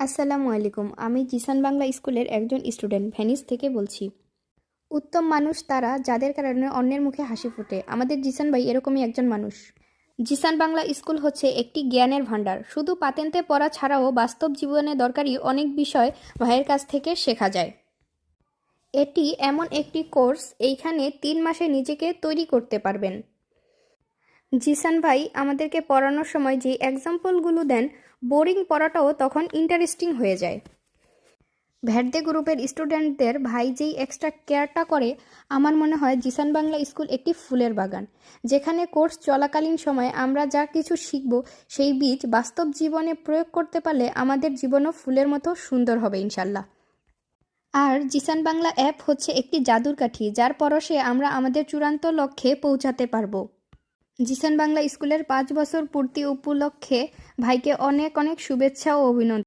আসসালামু আলাইকুম, আমি জিসান বাংলা স্কুলের একজন স্টুডেন্ট, ভেনিস থেকে বলছি। উত্তম মানুষ তারা যাদের কারণে অন্যের মুখে হাসি ফোটে। আমাদের জিসান ভাই এরকমই একজন মানুষ। জিসান বাংলা স্কুল হচ্ছে একটি জ্ঞানের ভাণ্ডার। শুধু পাতেন্তে পড়া ছাড়াও বাস্তব জীবনে দরকারি অনেক বিষয় ভাইয়ের কাছ থেকে শেখা যায়। এটি এমন একটি কোর্স, এইখানে তিন মাসে নিজেকে তৈরি করতে পারবেন। জিসান ভাই, আমাদেরকে পড়ানোর সময় যে এক্সাম্পলগুলো দেন বোরিং পড়াটাও তখন ইন্টারেস্টিং হয়ে যায়। ভ্যাটদে গ্রুপের স্টুডেন্টদের ভাই যেই এক্সট্রা কেয়ারটা করে, আমার মনে হয় জিসান বাংলা স্কুল একটি ফুলের বাগান। যেখানে কোর্স চলাকালীন সময়ে আমরা যা কিছু শিখব, সেই বীজ বাস্তব জীবনে প্রয়োগ করতে পারলে আমাদের জীবনও ফুলের মতো সুন্দর হবে ইনশাল্লাহ আর জিসান বাংলা অ্যাপ হচ্ছে একটি জাদুর কাঠি, যার পরশে আমরা আমাদের চূড়ান্ত লক্ষ্যে পৌঁছাতে পারব। জিসান বাংলা স্কুলের পাঁচ বছর পূর্তি উপলক্ষে ভাইকে অনেক অনেক শুভেচ্ছা ও অভিনন্দন।